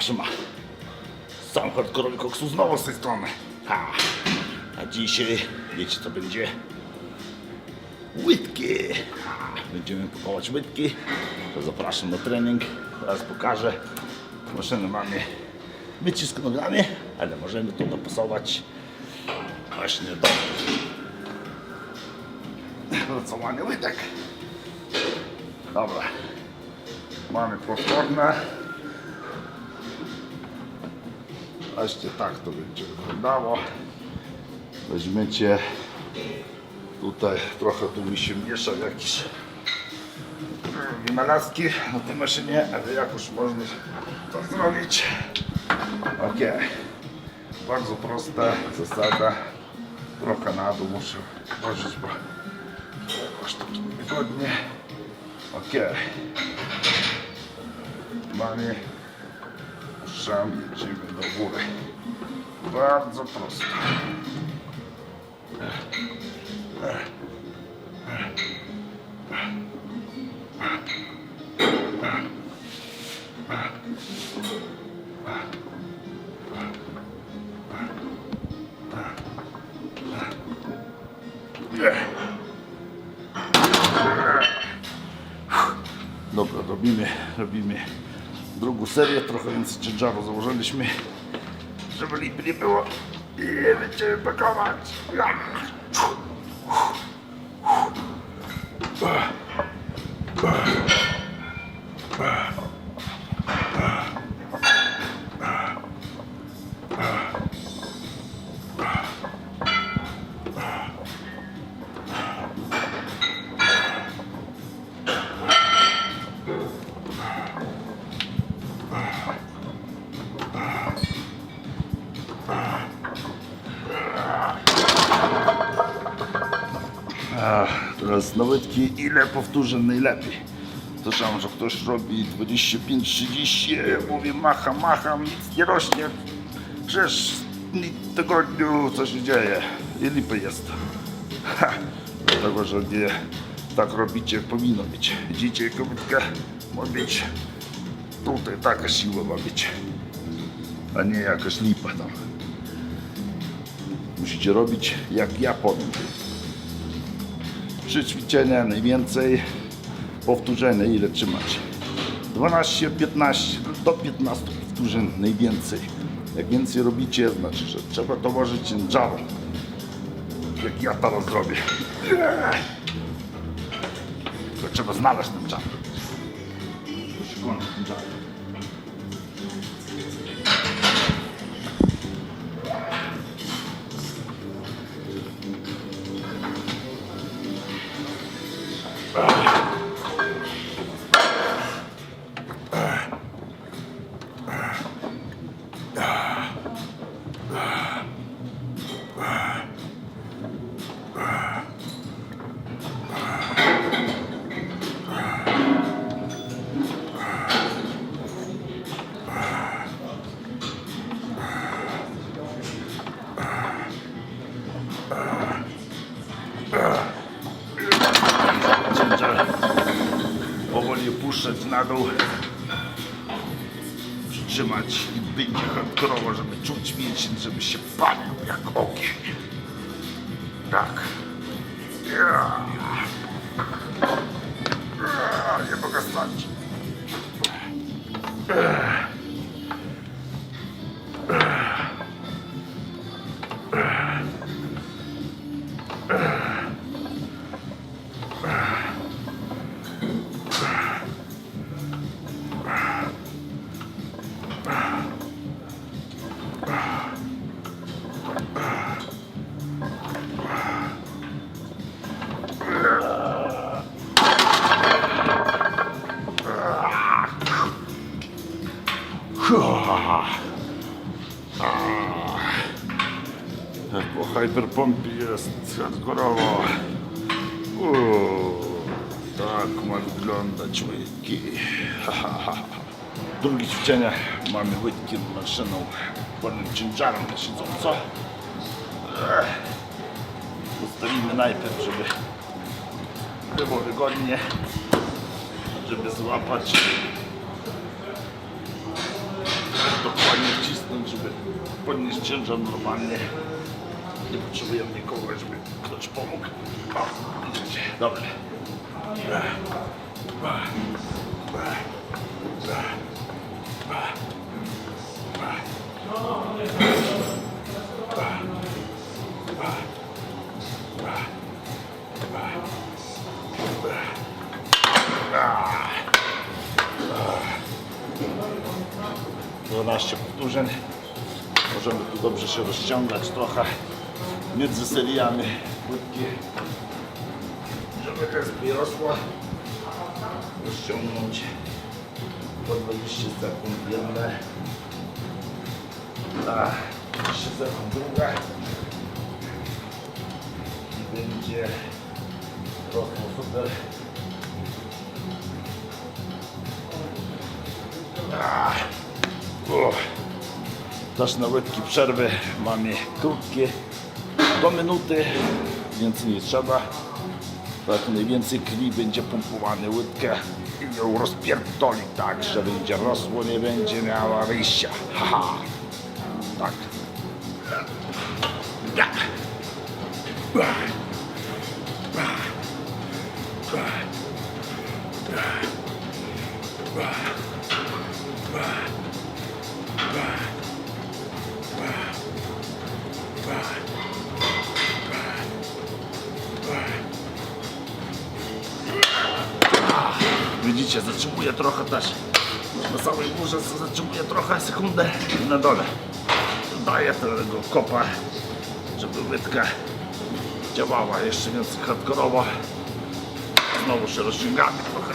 siema, siema. Sam hardkorowy koksu znowu z tej strony. Ha. A dzisiaj, y, wiecie co będzie? Łydki. Będziemy kupować łydki. To zapraszam na trening. Teraz pokażę. Maszyny mamy wycisk nogami, ale możemy to dopasować właśnie do pracowania łydek. Dobra. Mamy prostotne. 15 tak to będzie wyglądało. Weźmiecie tutaj trochę tu mi się mieszał jakiś e, wynalazki no na tej maszynie, ale jakoś można to zrobić. Ok. Bardzo prosta zasada. Trochę na dół muszę włożyć, bo jakoś tak. Ok. Mamy szam, jedziemy do góry. Bardzo prosto. Dobra, robimy, robimy drugą serię, trochę więcej ciężaru założyliśmy, żeby lipy nie było. I będziemy pakować. Teraz na łydki, ile powtórzeń najlepiej. Słyszałem, że ktoś robi 25-30, ja mówię macham, macham, nic nie rośnie. Przecież w tygodniu co się dzieje i lipy jest. Ha, dlatego, że nie tak robicie, jak powinno być. Widzicie, kobitka ma być tutaj taka siła ma być, a nie jakaś lipa tam. Musicie robić jak ja powiem. Trzy ćwiczenia najwięcej, powtórzenia ile trzymać. 12, 15, do 15 powtórzeń najwięcej. Jak więcej robicie, znaczy, że trzeba dołożyć ciężaru. Jak ja teraz zrobię. To trzeba znaleźć ten czar. Szukam ten czar. Na dół. Przytrzymać i będzie hardkorowo, żeby czuć mięsień, żeby się palił jak ogień. Tak. Ja. Po hyperpompie jest hardkorowo. Tak ma wyglądać łydki. Drugie ćwiczenie mamy łydki z maszyną pełnym ciężarem na siedząco. Ech. Ustawimy najpierw, żeby było wygodnie, żeby złapać dokładnie wcisnąć, żeby podnieść ciężar normalnie. Nie potrzebujemy nikogo, żeby ktoś pomógł. Dobra. Dwanaście powtórzeń. Możemy tu dobrze się rozciągać trochę między seriami płytki, żeby SB rosła. Rozciągnąć po 20 sekund jedne, na 3 sekund druga i będzie rosło super. Ah. Uff. Też na łydki przerwy mamy krótkie, do minuty, więcej nie trzeba. Tak najwięcej krwi będzie pompowane łydkę i ją rozpierdoli tak, że będzie rosło, nie będzie miała wyjścia. Haha. Tak. Ja. Widzicie, zatrzymuję trochę też. Na samej górze zatrzymuję trochę sekundę i na dole. Daję tego kopa, żeby łydka działała jeszcze więcej hardkorowo. Znowu się rozciągamy trochę.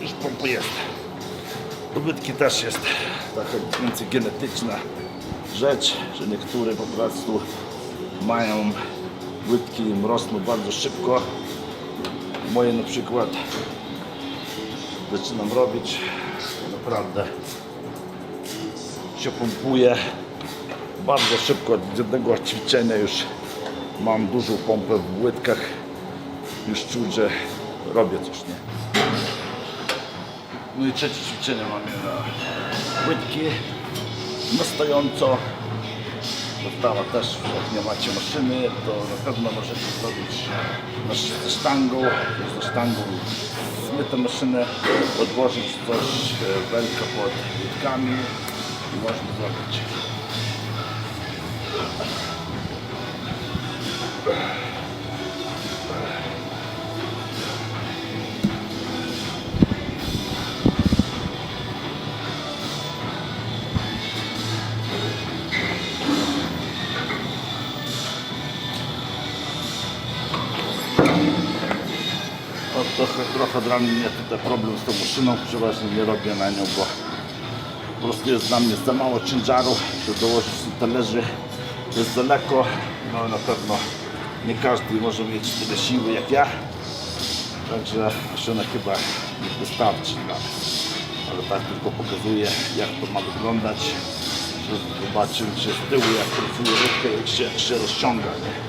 Już pompu jest. Też jest taka więcej genetyczna rzecz, że niektóre po prostu mają łydki, im rosną bardzo szybko. Moje na przykład zaczynam robić. Naprawdę się pompuje bardzo szybko od jednego ćwiczenia już mam dużą pompę w łydkach już czuć, że robię coś, nie? No i trzecie ćwiczenie mamy na łydki na stojąco. Została też, jak nie macie maszyny, to na pewno możecie zrobić ze sztangą, ze sztangą zmytą maszynę, odłożyć coś, e, belkę pod łydkami i można zrobić. No, trochę, trochę dla mnie tutaj problem z tą maszyną, przeważnie nie robię na nią, bo po prostu jest dla mnie za mało ciężaru, żeby dołożyć do talerzy, jest daleko, no na pewno nie każdy może mieć tyle siły jak ja, także maszyna chyba nie wystarczy dla nas. Ale tak tylko pokazuję jak to ma wyglądać, żeby zobaczyć, że z tyłu jak pracuje rybkę, jak się, jak się rozciąga. Nie?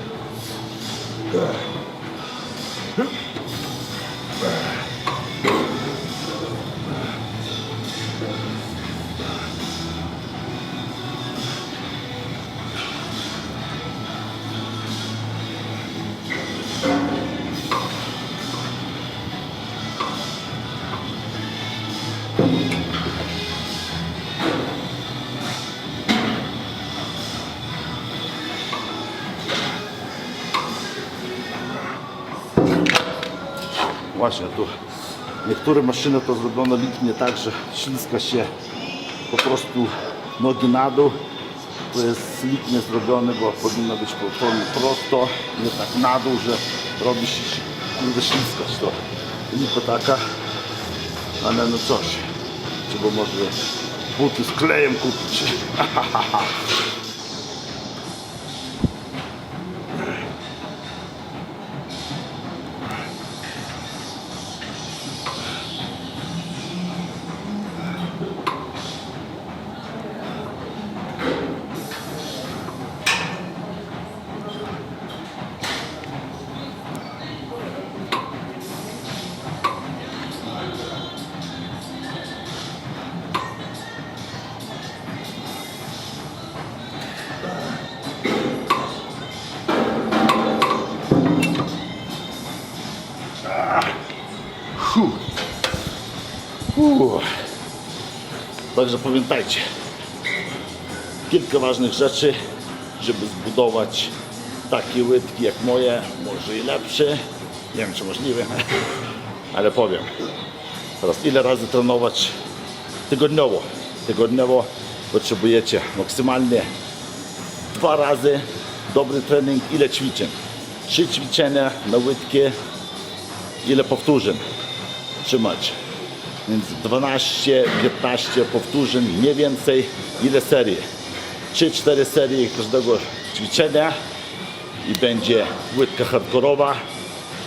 Właśnie tu niektóre maszyny to zrobiono lipnie tak, że śliska się po prostu nogi na dół. To jest lipnie zrobione, bo powinno być prosto, nie tak na dół, że robi się śliskać to. Lipa taka, ale no coś. Trzeba może buty z klejem kupić. Także pamiętajcie, kilka ważnych rzeczy, żeby zbudować takie łydki jak moje, może i lepsze. Nie wiem, czy możliwe, ale powiem. Teraz ile razy trenować tygodniowo? Tygodniowo potrzebujecie maksymalnie dwa razy dobry trening, ile ćwiczeń. Trzy ćwiczenia na łydki, ile powtórzeń trzymać. Więc 12-15 powtórzeń, nie więcej. Ile serii? 3-4 serie każdego ćwiczenia i będzie łydka hardkorowa,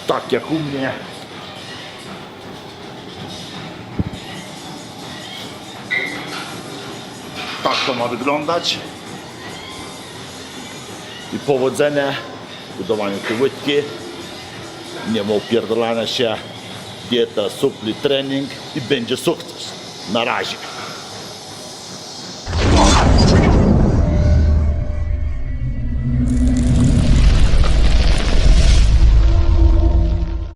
tak jak u mnie. Tak to ma wyglądać. I powodzenia w budowaniu tej łydki. Nie ma upierdolania się. Dieta, supli, trening i będzie sukces. Na razie.